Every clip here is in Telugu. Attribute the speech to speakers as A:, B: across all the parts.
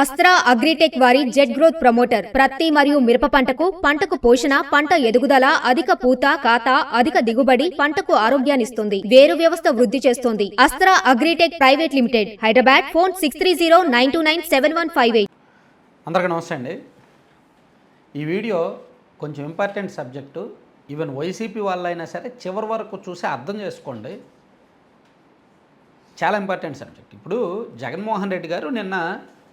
A: అస్త్రా అగ్రిటెక్ వారి జెట్ గ్రోత్ ప్రమోటర్ ప్రత్తి మరియు మిరప పంటకు పంటకు పోషణ పంట ఎదుగుదల అధిక పూత కాత అధిక దిగుబడి పంటకు ఆరోగ్యాన్నిస్తుంది వేరు వ్యవస్థ వృద్ధి చేస్తుంది. Astra Agritech private limited Hyderabad phone six three zero nine two nine seven one five eight.
B: అందరికీ నమస్తే అండి. ఈ వీడియో కొంచెం ఇంపార్టెంట్ సబ్జెక్టు. ఈవెన్ వైసీపీ వాళ్ళైనా సరే చివరి వరకు చూసి అర్థం చేసుకోండి. చాలా ఇంపార్టెంట్ సబ్జెక్ట్. ఇప్పుడు జగన్మోహన్ రెడ్డి గారు నిన్న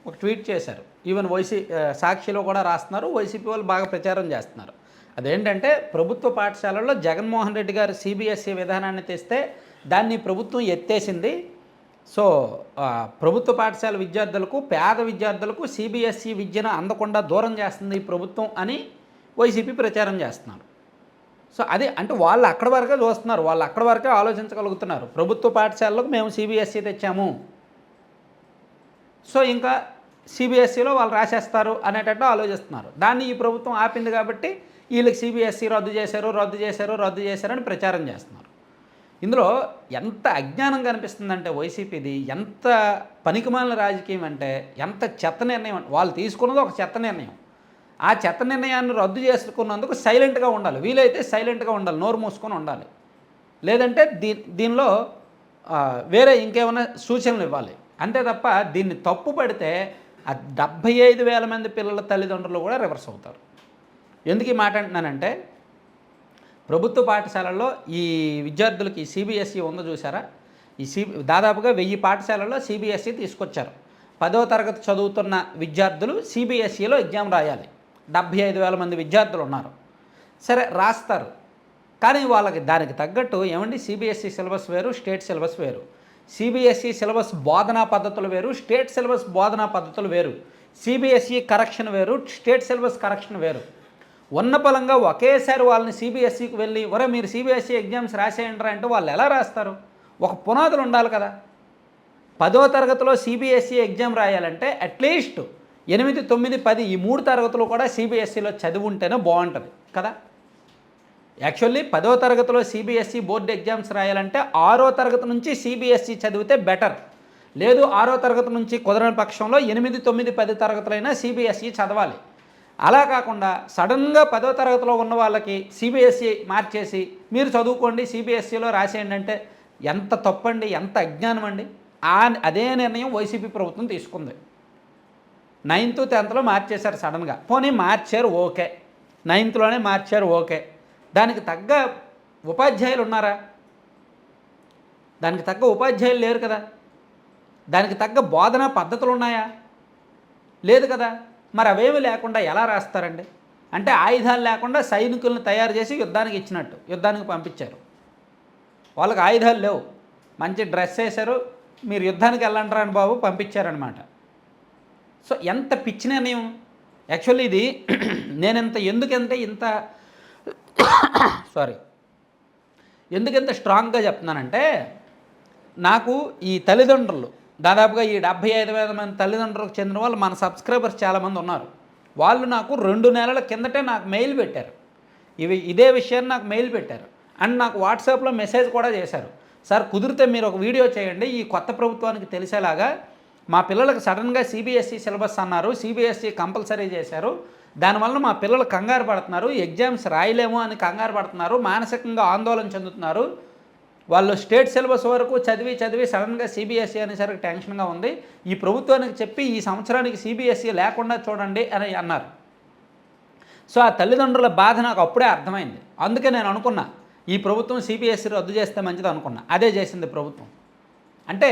B: ఒక ట్వీట్ చేశారు. ఈవెన్ వైసీ సాక్షిలో కూడా రాస్తున్నారు. వైసీపీ వాళ్ళు బాగా ప్రచారం చేస్తున్నారు. అదేంటంటే ప్రభుత్వ పాఠశాలల్లో జగన్మోహన్ రెడ్డి గారు సిబిఎస్ఈ విధానాన్ని తెస్తే దాన్ని ప్రభుత్వం ఎత్తేసింది. సో ప్రభుత్వ పాఠశాల విద్యార్థులకు పేద విద్యార్థులకు సిబిఎస్ఈ విద్యను అందకుండా దూరం చేస్తుంది ఈ ప్రభుత్వం అని వైసీపీ ప్రచారం చేస్తున్నారు. సో అదే అంటే వాళ్ళు అక్కడ వరకే చూస్తున్నారు. వాళ్ళు అక్కడ వరకే ఆలోచించగలుగుతున్నారు. ప్రభుత్వ పాఠశాలలకు మేము సిబిఎస్ఈ తెచ్చాము. సో ఇంకా సిబిఎస్ఈలో వాళ్ళు రాసేస్తారు అనేటట్టు ఆలోచిస్తున్నారు. దాన్ని ఈ ప్రభుత్వం ఆపింది కాబట్టి వీళ్ళకి సిబిఎస్ఈ రద్దు చేశారు రద్దు చేశారు రద్దు చేశారని ప్రచారం చేస్తున్నారు. ఇందులో ఎంత అజ్ఞానం కనిపిస్తుందంటే వైసీపీది ఎంత పనికిమాలిన రాజకీయం అంటే ఎంత చెత్త నిర్ణయం వాళ్ళు తీసుకున్నది ఒక చెత్త నిర్ణయం. ఆ చెత్త నిర్ణయాన్ని రద్దు చేసుకున్నందుకు సైలెంట్గా ఉండాలి. వీలైతే సైలెంట్గా ఉండాలి నోరు మూసుకొని ఉండాలి. లేదంటే దీ దీనిలో వేరే ఇంకేమైనా సూచనలు ఇవ్వాలి. అంతే తప్ప దీన్ని తప్పు పడితే ఆ డెబ్భై ఐదు వేల మంది పిల్లల తల్లిదండ్రులు కూడా రివర్స్ అవుతారు. ఎందుకు ఈ మాట అంటున్నానంటే ప్రభుత్వ పాఠశాలల్లో ఈ విద్యార్థులకి సిబిఎస్ఈ ఉందో చూసారా ఈ సి దాదాపుగా వెయ్యి పాఠశాలల్లో సిబిఎస్ఈ తీసుకొచ్చారు. పదో తరగతి చదువుతున్న విద్యార్థులు సిబిఎస్ఈలో ఎగ్జామ్ రాయాలి. డెబ్భై ఐదు వేల మంది విద్యార్థులు ఉన్నారు. సరే రాస్తారు. కానీ వాళ్ళకి దానికి తగ్గట్టు ఏమండి? సిబిఎస్ఈ సిలబస్ వేరు స్టేట్ సిలబస్ వేరు. సిబిఎస్ఈ సిలబస్ బోధనా పద్ధతులు వేరు స్టేట్ సిలబస్ బోధనా పద్ధతులు వేరు. సిబిఎస్ఈ కరెక్షన్ వేరు స్టేట్ సిలబస్ కరెక్షన్ వేరు. ఉన్న పలంగా ఒకేసారి వాళ్ళని సిబిఎస్ఈకి వెళ్ళి ఒరే మీరు సిబిఎస్ఈ ఎగ్జామ్స్ రాసేయండి అంటే వాళ్ళు ఎలా రాస్తారు? ఒక పునాదులు ఉండాలి కదా. పదో తరగతిలో సిబిఎస్ఈ ఎగ్జామ్ రాయాలంటే అట్లీస్ట్ ఎనిమిది తొమ్మిది పది ఈ మూడు తరగతులు కూడా సిబిఎస్ఈలో చదివి ఉంటేనే బాగుంటుంది కదా. యాక్చువల్లీ పదో తరగతిలో సిబిఎస్ఈ బోర్డు ఎగ్జామ్స్ రాయాలంటే ఆరో తరగతి నుంచి సిబిఎస్ఈ చదివితే బెటర్. లేదు ఆరో తరగతి నుంచి కుదరని పక్షంలో ఎనిమిది తొమ్మిది పది తరగతులైనా సిబిఎస్ఈ చదవాలి. అలా కాకుండా సడన్గా పదో తరగతిలో ఉన్న వాళ్ళకి సిబిఎస్ఈ మార్చేసి మీరు చదువుకోండి సిబిఎస్ఈలో రాసేయండి అంటే ఎంత తప్పండి ఎంత అజ్ఞానం అండి? ఆ అదే నిర్ణయం వైసీపీ ప్రభుత్వం తీసుకుంది. నైన్త్ టెన్త్లో మార్చేశారు సడన్గా. పోనీ మార్చారు ఓకే. నైన్త్లోనే మార్చారు ఓకే. దానికి తగ్గ ఉపాధ్యాయులు ఉన్నారా? దానికి తగ్గ ఉపాధ్యాయులు లేరు కదా? దానికి తగ్గ బోధనా పద్ధతులు ఉన్నాయా? లేదు కదా? మరి అవేమి లేకుండా ఎలా రాస్తారండి? అంటే ఆయుధాలు లేకుండా సైనికులను తయారు చేసి యుద్ధానికి ఇచ్చినట్టు యుద్ధానికి పంపించారు. వాళ్ళకి ఆయుధాలు లేవు. మంచి డ్రెస్ వేశారు. మీరు యుద్ధానికి వెళ్ళంటారా అని బాబు పంపించారనమాట సో ఎంత పిచ్చి నిర్ణయం? యాక్చువల్లీ ఇది నేను ఇంత ఎందుకంటే ఇంత సారీ. ఎందుకంత స్ట్రాంగ్గా చెప్తున్నానంటే నాకు ఈ తల్లిదండ్రులు దాదాపుగా ఈ డెబ్భై ఐదు వేల మంది తల్లిదండ్రులకు చెందిన వాళ్ళు మన సబ్స్క్రైబర్స్ చాలామంది ఉన్నారు. వాళ్ళు నాకు రెండు నెలల కిందటే నాకు మెయిల్ పెట్టారు. ఇవి ఇదే విషయాన్ని నాకు మెయిల్ పెట్టారు. అండ్ నాకు వాట్సాప్లో మెసేజ్ కూడా చేశారు. సార్ కుదిరితే మీరు ఒక వీడియో చేయండి ఈ కొత్త ప్రభుత్వానికి తెలిసేలాగా మా పిల్లలకు సడన్గా సిబిఎస్ఈ సిలబస్ అన్నారు. సిబిఎస్ఈ కంపల్సరీ చేశారు. దానివల్ల మా పిల్లలు కంగారు పడుతున్నారు. ఎగ్జామ్స్ రాయలేము అని కంగారు పడుతున్నారు. మానసికంగా ఆందోళన చెందుతున్నారు. వాళ్ళు స్టేట్ సిలబస్ వరకు చదివి చదివి సడన్గా సిబిఎస్ఈ అనేసరికి టెన్షన్గా ఉంది. ఈ ప్రభుత్వానికి చెప్పి ఈ సంవత్సరానికి సిబిఎస్ఈ లేకుండా చూడండి అని అన్నారు. సో ఆ తల్లిదండ్రుల బాధ నాకు అప్పుడే అర్థమైంది. అందుకే నేను అనుకున్నా ఈ ప్రభుత్వం సిబిఎస్ఈ రద్దు చేస్తే మంచిది అనుకున్నా. అదే చేసింది ప్రభుత్వం. అంటే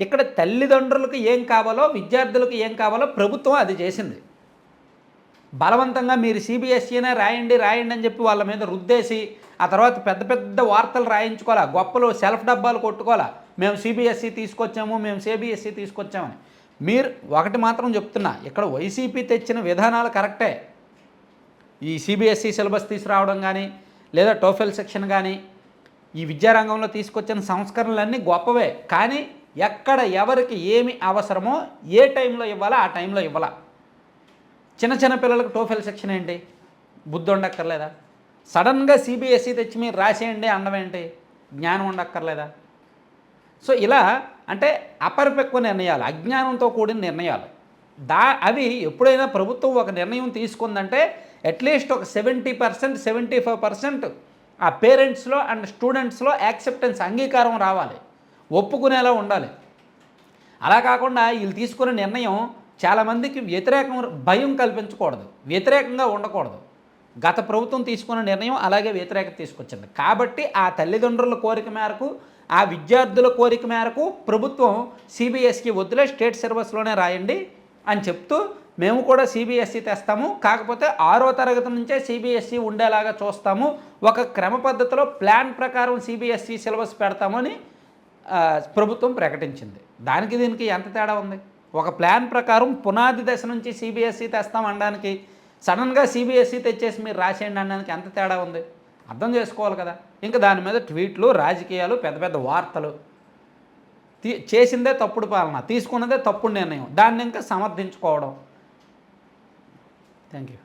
B: ఇక్కడ తల్లిదండ్రులకు ఏం కావాలో విద్యార్థులకు ఏం కావాలో ప్రభుత్వం అది చేసింది. బలవంతంగా మీరు సిబిఎస్ఈనే రాయండి రాయండి అని చెప్పి వాళ్ళ మీద రుద్దేసి ఆ తర్వాత పెద్ద పెద్ద వార్తలు రాయించుకోవాలా గొప్పలు సెల్ఫ్ డబ్బాలు కొట్టుకోవాలా మేము సిబిఎస్ఈ తీసుకొచ్చాము మేము సిబిఎస్ఈ తీసుకొచ్చామని. మీరు ఒకటి మాత్రం చెప్తున్నా ఇక్కడ వైసీపీ తెచ్చిన విధానాలు కరెక్టే. ఈ సిబిఎస్ఈ సిలబస్ తీసుకురావడం కానీ లేదా టోఫెల్ సెక్షన్ కానీ ఈ విద్యారంగంలో తీసుకొచ్చిన సంస్కరణలన్నీ గొప్పవే కానీ ఎక్కడ ఎవరికి ఏమి అవసరమో ఏ టైంలో ఇవ్వాలో ఆ టైంలో ఇవ్వాలా. చిన్న చిన్న పిల్లలకు టోఫెల్ సెక్షన్ ఏంటి? బుద్ధి ఉండక్కర్లేదా సడన్గా సిబిఎస్ఈ తెచ్చి మీరు రాసేయండి అనడం జ్ఞానం ఉండక్కర్లేదా? సో ఇలా అంటే అపరిపక్వ నిర్ణయాలు అజ్ఞానంతో కూడిన నిర్ణయాలు. దా అవి ఎప్పుడైనా ప్రభుత్వం ఒక నిర్ణయం తీసుకుందంటే అట్లీస్ట్ ఒక seventy percent seventy five percent ఆ పేరెంట్స్లో అండ్ స్టూడెంట్స్లో యాక్సెప్టెన్స్ అంగీకారం రావాలి. ఒప్పుకునేలా ఉండాలి. అలా కాకుండా వీళ్ళు తీసుకున్న నిర్ణయం చాలామందికి వ్యతిరేకం భయం కల్పించకూడదు. వ్యతిరేకంగా ఉండకూడదు. గత ప్రభుత్వం తీసుకున్న నిర్ణయం అలాగే వ్యతిరేకత తీసుకొచ్చింది. కాబట్టి ఆ తల్లిదండ్రుల కోరిక మేరకు ఆ విద్యార్థుల కోరిక మేరకు ప్రభుత్వం సిబిఎస్కి వద్దులే స్టేట్ సిలబస్లోనే రాయండి అని చెప్తూ మేము కూడా సిబిఎస్ఈ తెస్తాము. కాకపోతే ఆరో తరగతి నుంచే సిబిఎస్ఈ ఉండేలాగా చూస్తాము. ఒక క్రమ పద్ధతిలో ప్లాన్ ప్రకారం సిబిఎస్సి సిలబస్ పెడతామని ప్రభుత్వం ప్రకటించింది. దానికి దీనికి ఎంత తేడా ఉంది? ఒక ప్లాన్ ప్రకారం పునాది దశ నుంచి సిబిఎస్సి తెస్తాం అనడానికి సడన్గా సిబిఎస్సి తెచ్చేసి మీరు రాసేయండి అనడానికి ఎంత తేడా ఉంది? అర్థం చేసుకోవాలి కదా. ఇంకా దాని మీద ట్వీట్లు రాజకీయాలు పెద్ద పెద్ద వార్తలు. తీ చేసిందే తప్పుడు పాలన తీసుకున్నదే తప్పుడు నిర్ణయం. దాన్ని ఇంకా సమర్థించుకోవడం. Thank you.